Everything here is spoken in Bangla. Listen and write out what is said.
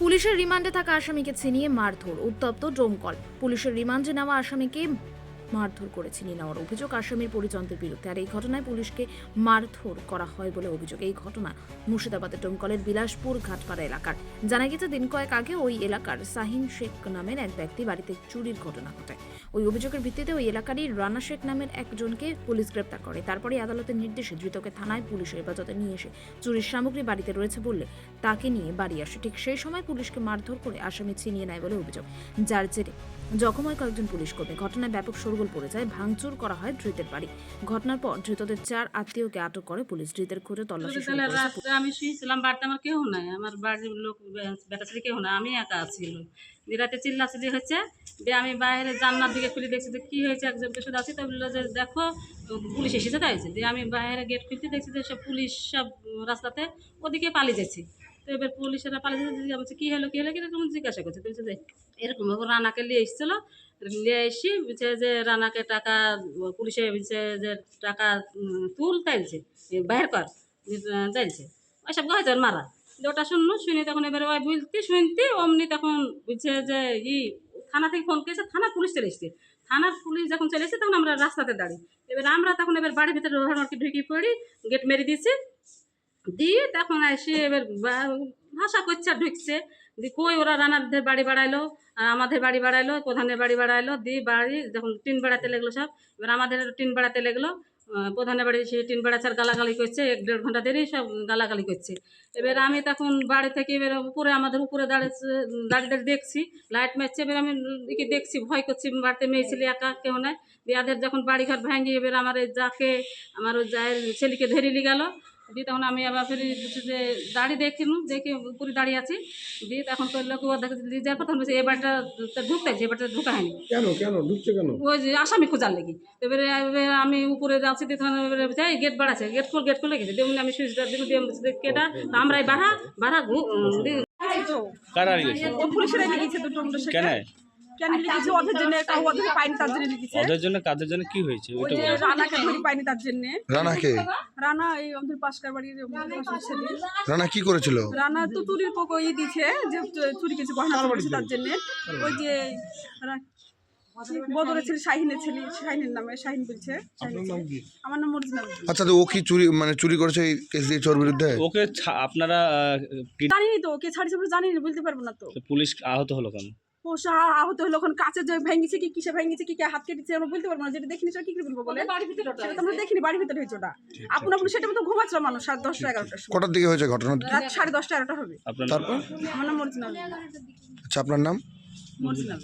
পুলিশের রিমান্ডে থাকা আসামিকে ছিনিয়ে মারধর, উত্তপ্ত ডোমকল পুলিশের রিমান্ডে নেওয়া আসামিকে মারধর করে ছিনিয়ে নেওয়ার অভিযোগ আসামির পরিজনদের বিরুদ্ধে। আর এই ঘটনায় পুলিশকে মারধর করা হয় বলে অভিযোগ। এই ঘটনা মুর্শিদাবাদের ডোমকলের বিলাসপুর ঘাটপাড়া এলাকার। জানা গেছে, দিন কয়েক আগে ওই এলাকার সাহিন শেখ নামের এক ব্যক্তি বাড়িতে চুরির ঘটনা ঘটে ওই অভিযোগের ভিত্তিতে ওই এলাকারই রানা শেখ নামের একজনকে পুলিশ গ্রেপ্তার করে। তারপরে আদালতের নির্দেশে ধৃতকে থানায় পুলিশ হেফাজতে নিয়ে এসে চুরির সামগ্রী বাড়িতে রয়েছে বললে তাকে নিয়ে বাড়ি আসে। ঠিক সেই সময় পুলিশকে মারধর করে আসামি ছিনিয়ে নেয় বলে অভিযোগ। যার জেরে জখম হয় কয়েকজন পুলিশ কর্মী। ঘটনায় ব্যাপক শোরগোল পড়ে যায়। ভাঙচুর করা হয় ধৃতের বাড়ি। ঘটনার পর ধৃতদের চার আত্মীয়কে আটক করে পুলিশ। ধৃতের খোঁজে তল্লাশি শুরু করেছে আমি শুয়েছিলাম বাড়িতে আমার কেউ নাই। আমার বাড়ির লোক বেটা ছেলে কেউ নাই। আমি একা ছিল রাতে চিল্লাচিল্লি হচ্ছে দিয়ে আমি বাইরে জান্নার দিকে খুলে দেখছি যে কী হয়েছে একজন শুধু আছি। তো বলল যে দেখো পুলিশ এসেছে তাই হয়েছে। দিয়ে আমি বাইরে গেট খুলতে দেখছি যে সব পুলিশ সব রাস্তাতে ওদিকে পালিয়ে যাচ্ছে। এবার পুলিশেরা পালিয়ে বলছি, কী হলো কী হলো? কীরকম জিজ্ঞাসা করছে বলছে যে এরকম রানাকে নিয়ে এসেছিল নিয়ে এসে বলছে যে রানাকে টাকা পুলিশে বলছে যে টাকা তুল তাইলছে বাইর কর যাইছে ওইসব গাছ মারা। ওটা শুনলো শুনে তখন এবারে ওই বুঝতে শুনতে অমনি তখন বুঝছে যে ই থানা থেকে ফোন করেছে থানা পুলিশ চলে এসছে। থানার পুলিশ যখন চলে এসেছে তখন আমরা রাস্তাতে দাঁড়িয়ে এবার আমরা তখন এবার বাড়ির ভিতরে রোহানকে ঢুকে পড়ি গেট মেরে দিয়েছি। দিয়ে তখন এসে এবার ভাষা আর ঢুকছে। কই ওরা রানারদের বাড়ি বাড়াইলো, আর আমাদের বাড়ি বাড়াইলো, প্রধানের বাড়ি বাড়াইলো, দিয়ে বাড়ি যখন টিন বেড়াতে লাগল সব, এবার আমাদের টিন বেড়াতে লাগল প্রধানের বাড়ি সে টিন বাড়াচার গালাগালি করছে, এক দেড় ঘণ্টা দেরি সব গালাগালি করছে। এবার আমি তখন বাড়ি থেকে এবার উপরে, আমাদের উপরে দাঁড়িয়ে দাঁড়িয়ে দেখছি, লাইট মারছে, এবার আমি একে দেখছি, ভয় করছি, বাড়িতে মেয়ে ছেলে একা, কেউ নাই। দিয়ে আদের যখন বাড়িঘর ভেঙে এবার আমার এই যাকে আমার ওই জায়ের ছেলেকে ধরে গেল দিয়ে তখন আমি আবার ফিরে বলছি যে দাঁড়িয়ে দেখিনু দেখে উপরে দাঁড়িয়ে আছি। দিয়ে তখন তো লোক দেখে দিয়ে যাওয়ার তখন বলছে এবারটা ঢুকতে যে এবারটা ঢুকা হয়নি। কেন কেন? ঢুকছে কেন? ওই যে আসামি খোঁজার লেগে। এবারে এবারে আমি উপরে যাচ্ছি দিয়ে তখন এবারে এই গেট বাড়াচ্ছে গেট খুল গেট খুলে গেছে। দিয়ে আমি সুইচটা দিল দিয়ে কেটা তা আমরা এই বাড়া বাড়া ঘু কারা পুলিশেরা লিখেছে দুটো মোটরসাইকেল কেন? কেন লিখেছে? ওদের জন্য কাউ ওদের পাইনি তার জন্য লিখেছে। ওদের জন্য কাদের জন্য কি হয়েছে? ওই যে রানাকে ধরি পাইনি তার জন্য। রানাকে? রানা এই আমাদের পাশকার বাড়ির রানা কি করেছিল? রানা তো চুরির পোকো দিছে যে চুরি কিছু গহনা করেছে তার জন্য। ওই যে বদরের ছেলে শাহিনের ছেলে শাহিনের নামে শাহিন বলছে। আমার নাম আচ্ছা তো ও কি চুরি মানে চুরি করেছে এই কেস দিয়েছে ওর বিরুদ্ধে? ওকে ছা- আপনারা জানিনি তো ওকে জানিনি বলতে পারব না তো পুলিশ আহত হলো কেন? আহত হলো ওখানে কাছে যে ভেঙেছে কি কিসে ভেঙেছে কি কে হাত কেটেছে আমরা বলতে পারব না যেটা দেখিনি সেটা কি করে বলব বলে বাড়ির ভিতরে ওটা সেটা আমরা দেখিনি বাড়ির ভিতরে হয়েছে ওটা। আপন আপন সেটা মতো ঘুমাচ্ছিল মানুষ সাড়ে দশটা এগারোটার সময়। কটার দিকে হয়েছে ঘটনাটা রাত সাড়ে দশটা এগারোটা হবে। আপনার তারপর? আমার নাম আচ্ছা আপনার নাম? মরিজিনাল